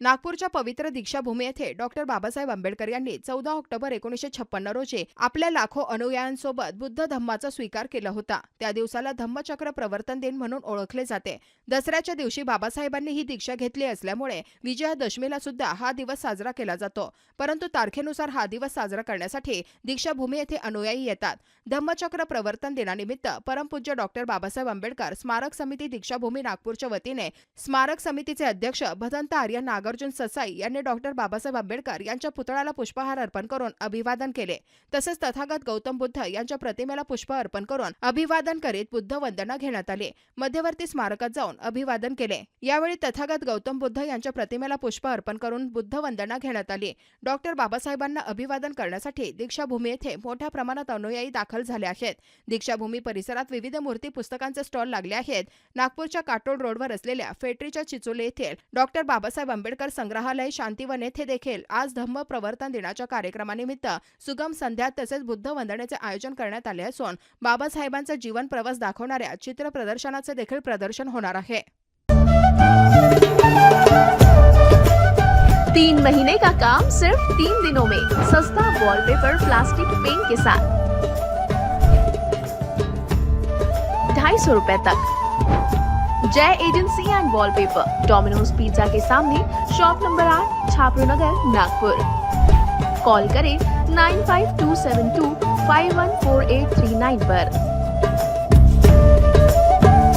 नागपूरच्या पवित्र दीक्षाभूमी येथे डॉक्टर बाबासाहेब आंबेडकर यांनी चौदा ऑक्टोबर एकोणीसशे छप्पन्न रोजी आपल्या लाखो अनुयायांसोबत बुद्ध धम्माचा स्वीकार केला होता. त्या दिवसाला धम्मचक्र प्रवर्तन दिन म्हणून ओळखले जाते. दसऱ्याच्या दिवशी बाबासाहेबांनी ही दीक्षा घेतली असल्यामुळे विजयादशमीला सुद्धा हा दिवस साजरा केला जातो. परंतु तारखेनुसार हा दिवस साजरा करण्यासाठी दीक्षाभूमी येथे अनुयायी येतात. धम्मचक्र प्रवर्तन दिनानिमित्त परमपूज्य डॉक्टर बाबासाहेब आंबेडकर स्मारक समिती दीक्षाभूमी नागपूरच्या वतीने स्मारक समितीचे अध्यक्ष भदंत आर्य नाग नागार्जुन ससाई यांनी डॉक्टर बाबासाहेब आंबेडकर यांच्या पुतळ्याला पुष्पहार अर्पण करून अभिवादन केले. तसेच तथागत गौतम बुद्ध यांच्या प्रतिमेला पुष्प अर्पण करून अभिवादन करीत बुद्ध वंदना घेण्यात आली. मध्यवर्ती स्मारकात जाऊन अभिवादन केले. यावेळी तथागत गौतम बुद्ध यांच्या प्रतिमेला पुष्प अर्पण करून बुद्ध वंदना घेण्यात आली. डॉक्टर बाबासाहेबांना अभिवादन करण्यासाठी दीक्षाभूमी येथे मोठ्या प्रमाणात अनुयायी दाखल झाले आहेत. दीक्षाभूमी परिसरात विविध मूर्ती पुस्तकांचे स्टॉल लागले आहेत. नागपूरच्या काटोल रोडवर असलेल्या फेटरीच्या चिचोले येथे डॉक्टर बाबासाहेब आंबेडकर संग्रहालय शांतिवन येथे देखील आज धम्म प्रवर्तन दिनाच्या कार्यक्रमानिमित्त सुगम संध्या तसेच बुद्ध वंदनेचे आयोजन करण्यात आले असून बाबासाहेबांचा जीवन प्रवास दाखवणाऱ्या चित्र प्रदर्शनाचे देखील प्रदर्शन होणार आहे. तीन महीने का काम सिर्फ तीन दिनों में सस्ता वॉलपेपर प्लास्टिक पेंट के साथ। ढाई सौ रुपए तक। Jai agency and wallpaper Domino's pizza के सामने शॉप नंबर आठ छापरू नगर नागपुर। कॉल करें nine five two seven two five one four eight three nine पर।